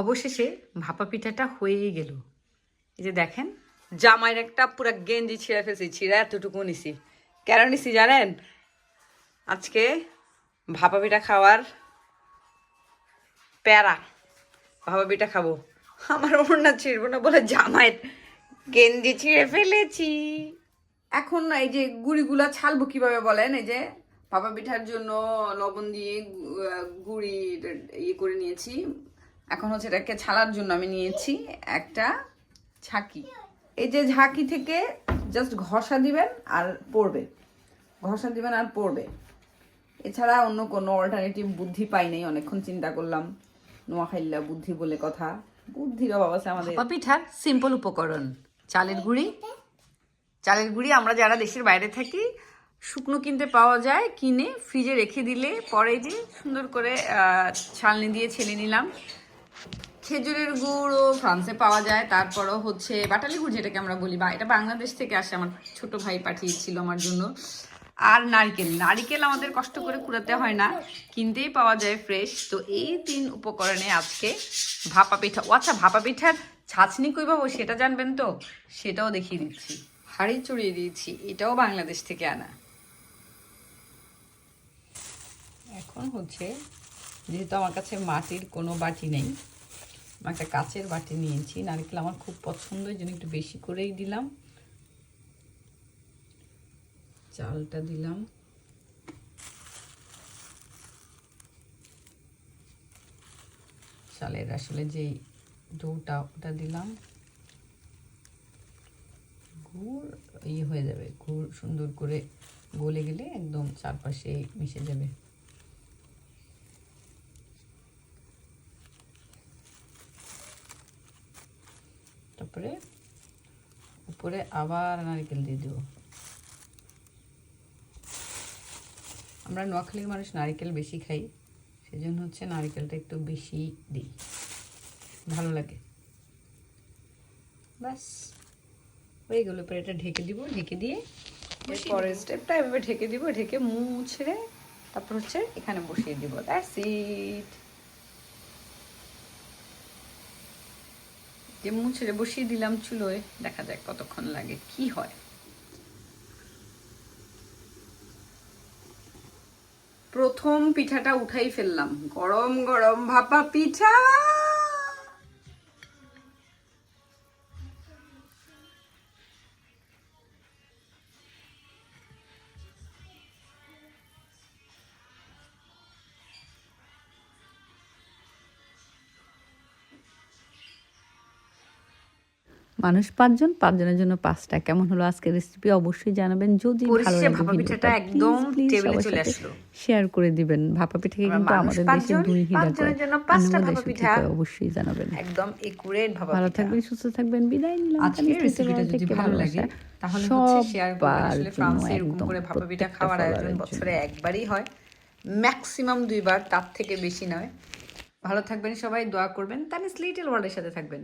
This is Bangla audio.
অবশেষে ভাপা পিঠাটা হয়েই গেল। এই যে দেখেন, জামাইয়ের একটা পুরা গেঞ্জি ছিঁড়ে ফেলছি, ছিঁড়ে এতটুকু নিছি। কেন নিছি জানেন? আজকে ভাপা পিঠা খাওয়ার প্যারা ভাপা পিঠা খাব। আমার ওড়না ছিঁড়বো না বলে জামাইয়ের গেঞ্জি ছিঁড়ে ফেলেছি। এখন এই যে গুড়িগুলা ছালবো কীভাবে বলেন? এই যে ভাপা পিঠার জন্য লবণ দিয়ে গুড়ি ইয়ে করে নিয়েছি। এখন হচ্ছে এটাকে ছালার জন্য আমি নিয়েছি একটা ঝাঁকি। এই যে ঝাঁকি থেকে জাস্ট ঘষা দিবেন আর পড়বে। ঘষা দিবেন আর পড়বে। এছাড়া অন্য কোনো অল্টারনেটিভ বুদ্ধি পাই নাই, অনেকক্ষণ চিন্তা করলাম। নোয়াখাইল্লা বুদ্ধি বলে কথা। বুদ্ধির অভাব আছে আমাদের। পিঠার সিম্পল উপকরণ। চালের গুঁড়ি। চালের গুঁড়ি আমরা যারা দেশের বাইরে থাকি, শুকনো কিনতে পাওয়া যায়, কিনে ফ্রিজে রেখে দিলে পরে যে সুন্দর করে ছালনি দিয়ে ছেলে নিলাম। খেজুরের গুড়ও ফ্রান্সে পাওয়া যায়, তারপরও হচ্ছে বাটালি গুড় যেটাকে আমরা বলি, বা এটা বাংলাদেশ থেকে আসে, আমার ছোট ভাই পাঠিয়েছিল আমার জন্য। আর নারকেল নারকেল আমাদের কষ্ট করে কুড়াতে হয় না, কিনতেই পাওয়া যায় ফ্রেশ তো এই তিন উপকরণে আজকে ভাপা পিঠা, ও আচ্ছা ভাপা পিঠার ছাঁচনি কই পাবো সেটা জানবেন তো? সেটাও দেখিয়ে দিচ্ছি। হাড়ি চড়িয়ে দিয়েছি, এটাও বাংলাদেশ থেকে আনা। এখন হচ্ছে, যেহেতু আমার কাছে মাটির কোনো বাটি নেই একটা কাচের বাটি নিয়েছি, নারকেল আমার খুব পছন্দ, এই জন্য একটু বেশি করেই দিলাম। চালটা দিলাম। চালের আসলে যে ডোটা, ওটা দিলাম। গুড় ইয়ে হয়ে যাবে, গুড় সুন্দর করে গলে গেলে একদম চারপাশে মিশে যাবে। তারপরে উপরে আবার নারকেল দিয়ে দেবো। আমরা নোয়াখালীর মানুষ নারকেল বেশি খাই সেজন্য হচ্ছে নারকেলটা একটু বেশি দিই। ভালো লাগে। ব্যাস হয়ে গেল। এরপরে এটা ঢেকে দিব ঢেকে দিয়ে পরের স্টেপটা এভাবে ঢেকে দিব ঢেকে মুছড়ে তারপর হচ্ছে এখানে বসিয়ে দিব। দ্যাটস ইট যে মুছড়ে বসিয়ে দিলাম চুলোয়, দেখা যাক কতক্ষণ লাগে, কি হয়। প্রথম পিঠাটা উঠাই ফেললাম। গরম গরম ভাপা পিঠা! মানুষ পাঁচজন পাঁচজনের জন্য পাঁচটা। কেমন হলো আজকের রেসিপি অবশ্যই জানাবেন। যদি ভালো লাগে ভাপা পিঠাটা একদম টেবিলে চলে আসলো। শেয়ার করে দিবেন। ভাপা পিঠাকে কিন্তু আমাদের দেশে দুই পাঁচজনের করে। জন্য পাঁচটা ভাপা পিঠা। অবশ্যই জানাবেন। একদম একুরেট ভাপা ভালো থাকবেন সুস্থ থাকবেন। বিদায় নিলাম আজকের রেসিপিটা যদি ভালো লাগে তাহলে হচ্ছে শেয়ার করবেন। ফ্রান্সে এরকম করে ভাপা পিঠা খাওয়ার আয়োজন বছরে একবারই হয়। ম্যাক্সিমাম দুইবার তার থেকে বেশি নয়। ভালো থাকবেন সবাই দোয়া করবেন। তাহলে লিটল ওয়ার্ল্ডের সাথে থাকবেন।